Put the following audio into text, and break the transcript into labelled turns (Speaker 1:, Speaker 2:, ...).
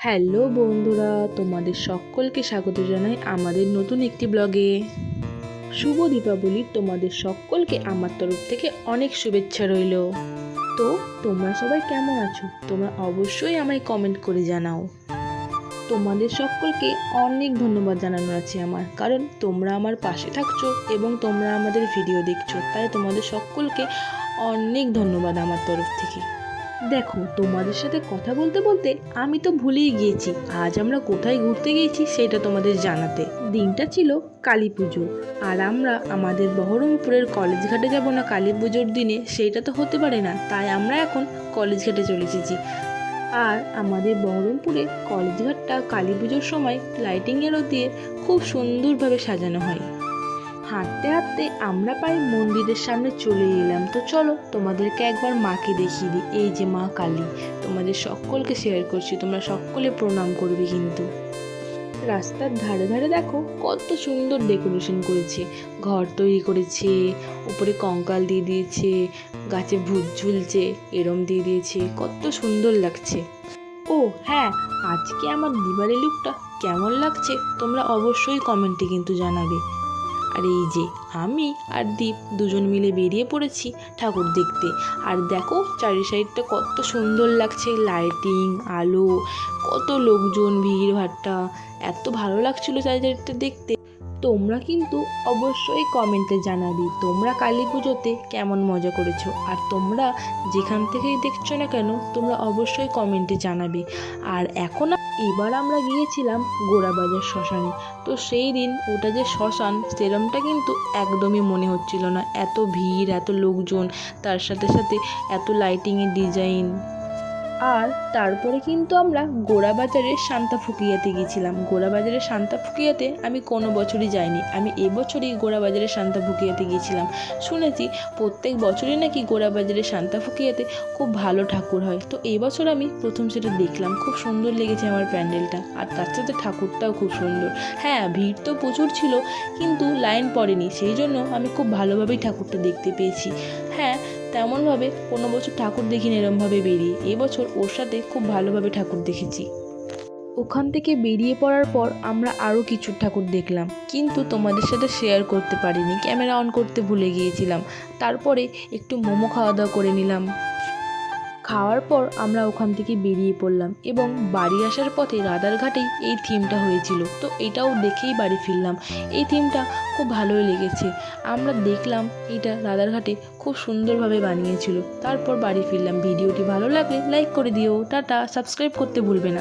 Speaker 1: Hello বন্ধুরা, তোমাদের সকলকে স্বাগত জানাই আমাদের নতুন একটি ব্লগে। শুভ দীপাবলি, তোমাদের সকলকে আমার তরফ থেকে অনেক শুভেচ্ছা রইল। তো, তোমরা সবাই কেমন আছো? তোমরা অবশ্যই আমায় কমেন্ট করে জানাও। তোমাদের সকলকে অনেক ধন্যবাদ জানানো আছে আমার, কারণ তোমরা আমার পাশে থাকছো এবং তোমরা আমাদের ভিডিও দেখছ, তাই তোমাদের সকলকে অনেক ধন্যবাদ আমার তরফ থেকে। দেখো, তোমাদের সাথে কথা বলতে বলতে আমি তো ভুলেই গিয়েছি। আজ আমরা কোথায় ঘুরতে গিয়েছি সেটা তোমাদের জানাতে। দিনটা ছিল কালী পুজো আর আমরা আমাদের বহরমপুরের কলেজ ঘাটে যাব না কালী পুজোর দিনে সেইটা তো হতে পারে না। তাই আমরা এখন কলেজ ঘাটে চলে এসেছি। আর আমাদের বহরমপুরে কলেজ ঘাটটা কালী পুজোর সময় লাইটিংয়েরও দিয়ে খুব সুন্দরভাবে সাজানো হয়। হাঁটতে হাঁটতে আমরা প্রায় মন্দিরের সামনে চলে এলাম। তো চলো তোমাদেরকে একবার মাকে দেখিয়ে দিই, এই যে মা কালী। তোমাদের সকলকে শেয়ার করছি, তোমরা সকলে প্রণাম করবে কিন্তু। রাস্তার ধারে ধারে দেখো কত সুন্দর ডেকোরেশন করেছে। ঘর তৈরি করেছে, উপরে কঙ্কাল দিয়ে দিয়েছে, গাছে ভূত ঝুলছে, এরম দিয়ে দিয়েছে, কত সুন্দর লাগছে। ও হ্যাঁ আজকে আমার দিবালি লুকটা কেমন লাগছে তোমরা অবশ্যই কমেন্টে কিন্তু জানাবে। আর এই যে আমি আর দীপ দুজন মিলে বেরিয়ে পড়েছি ঠাকুর দেখতে। আর দেখো চারি সাইডটা কত সুন্দর লাগছে লাইটিং আলো, কত লোকজন ভিড় ভাট্টা এত ভালো লাগছিল চারি সাইডটা দেখতে। তোমরা কিন্তু অবশ্যই কমেন্টে জানাবি, তোমরা কালী পুজোতে কেমন মজা করেছ? আর তোমরা যেখান থেকেই দেখছ না কেন, তোমরা অবশ্যই কমেন্টে জানাবে। আর এখন এবার আমরা গিয়েছিলাম গোড়াবাজার শ্মশানে। তো সেই দিন ওটা যে শ্মশান, সেরমটা কিন্তু একদমই মনে হচ্ছিল না। এত ভিড়, এত লোকজন, তার সাথে সাথে এত লাইটিংয়ের ডিজাইন আর তারপরে কিন্তু আমরা গোড়াবাজারের শান্তা ফুকিয়াতে গেছিলাম। গোড়াবাজারের শান্তা ফুকিয়াতে আমি কোনো বছরই যাইনি। আমি এবছরই গোড়াবাজারের শান্তা ফুকিয়াতে গিয়েছিলাম শুনেছি প্রত্যেক বছরই নাকি গোড়াবাজারের শান্তা ফুকিয়াতে খুব ভালো ঠাকুর হয়। তো এবছর আমি প্রথম সেটা দেখলাম। খুব সুন্দর লেগেছে আমার প্যান্ডেলটা। আর তার সাথে ঠাকুরটাও খুব সুন্দর। হ্যাঁ ভিড় তো প্রচুর ছিল, কিন্তু লাইন পড়েনি। সেই জন্য আমি খুব ভালোভাবেই ঠাকুরটা দেখতে পেয়েছি। হ্যাঁ তেমনভাবে কোনো বছর ঠাকুর দেখিনি এরমভাবে বেরিয়ে। এবছর ওর সাথে খুব ভালোভাবে ঠাকুর দেখেছি। ওখান থেকে বেরিয়ে পড়ার পর আমরা আরও কিছু ঠাকুর দেখলাম। কিন্তু তোমাদের সাথে শেয়ার করতে পারিনি। ক্যামেরা অন করতে ভুলে গিয়েছিলাম। তারপরে একটু মোমো খাওয়া দাওয়া করে নিলাম। খাওয়ার পর আমরা ওখান থেকে বেরিয়ে পড়লাম এবং বাড়ি আসার পথে রাধারঘাটেই এই থিমটা হয়েছিল। তো এটাও দেখেই বাড়ি ফিরলাম। এই থিমটা খুব ভালোই লেগেছে। আমরা দেখলাম এটা রাধারঘাটে খুব সুন্দরভাবে বানিয়েছিল। তারপর বাড়ি ফিরলাম। ভিডিওটি ভালো লাগলে লাইক করে দিও। টাটা। সাবস্ক্রাইব করতে ভুলবে না।